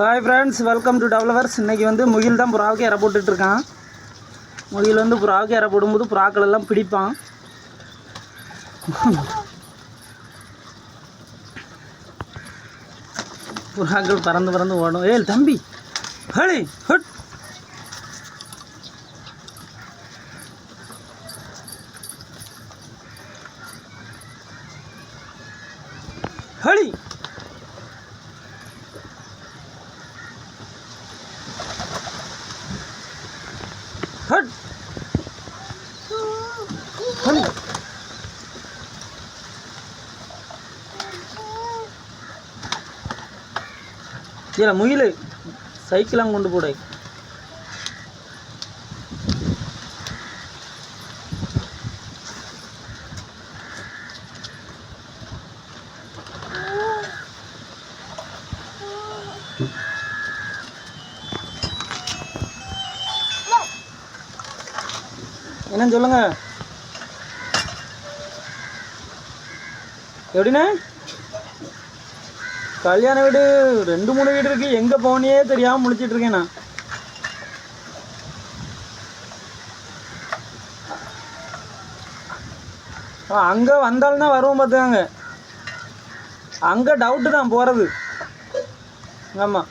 Hi friends welcome to developers இன்றைக்கி வந்து முகில் தான் புறாவுக்கு இற போட்டுட்ருக்கான் முகில் வந்து புறாவுக்கு இற போடும்போது புறாக்கள் எல்லாம் பிடிப்பான். புறாக்கள் பறந்து பறந்து ஓடும். ஏய் தம்பி ஹழி ஹட். ஹலி ஹட் ஹழி இல்லை முயில் சைக்கிளாம் கொண்டு போடை. என்னன்னு சொல்லுங்கள் எப்படிண்ணே? கல்யாண வீடு ரெண்டு மூணு வீடு இருக்கு. எங்க போனே தெரியாம முடிச்சிட்டு இருக்கேன் நான். ஆ, அங்க வந்தாலும் தான் வருவோம் பார்த்துக்காங்க. அங்க டவுட்டு தான் போறது. ஆமா.